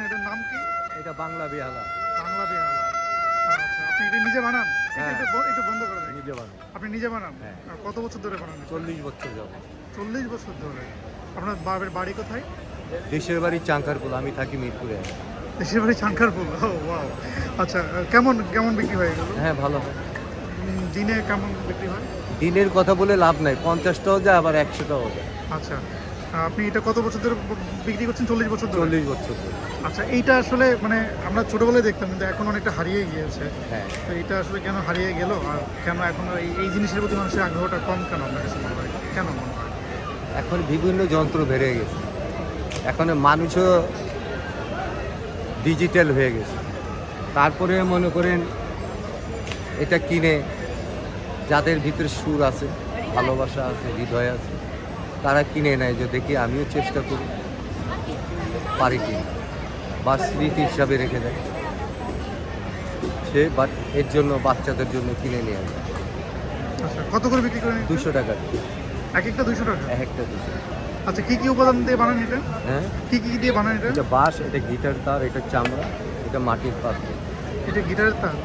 করছেন এটার নাম কি? এটা বাংলা বেহালা। বাংলা বেহালা। আচ্ছা আপনি এটা নিজে বানান? হ্যাঁ। একটু বন্ধ করে দিন। নিজে বানাই। আপনি নিজে বানান? হ্যাঁ। কত বছর ধরে বানান চল্লিশ বছর যাব চল্লিশ বছর ধরে। আপনার বাবার বাড়ি কোথায়? দেশের বাড়ি চাঙ্কারপুল আমি থাকি মিরপুরে। দেশের বাড়ি ওয়াও। আচ্ছা কেমন কেমন বিক্রি হয়ে হ্যাঁ ভালো। দিনে কেমন বিক্রি হয়? দিনের কথা বলে লাভ নাই পঞ্চাশটাও যায় আবার একশোটাও যায়। আচ্ছা আপনি এটা কত বছর ধরে বিক্রি করছেন? চল্লিশ বছর ধরে? চল্লিশ বছর ধরে। আচ্ছা এইটা আসলে মানে আমরা ছোটবেলায় দেখতাম কিন্তু এখন অনেকটা হারিয়ে গিয়েছে। হ্যাঁ। তো এটা আসলে কেন হারিয়ে গেল? আর কেন এখন এই এই জিনিসের প্রতি মানুষের আগ্রহটা কম কেন আপনার কাছে মনে হয়? কেন মনে হয়? এখন বিভিন্ন যন্ত্র বেড়ে গেছে। এখন মানুষও ডিজিটাল হয়ে গেছে। তারপরে মনে করেন এটা কিনে যাদের ভিতরে সুর আছে ভালোবাসা আছে হৃদয় আছে তারা কিনে নেয় যে দেখি আমিও চেষ্টা করি পারি কি বা স্মৃতি হিসাবে রেখে দেয়। সে বাট এর জন্য বাচ্চাদের জন্য কিনে নিয়ে যায় আচ্ছা কত করে বিক্রি করেন? দুশো টাকা। এক একটা দুইশো টাকা? এক একটা দুশো আচ্ছা কি কি উপাদান দিয়ে বানান এটা? হ্যাঁ? কি কি দিয়ে বানান এটা? এটা বাঁশ এটা গিটার তার এটা চামড়া এটা মাটির পাত্র। এটা গিটারের তার?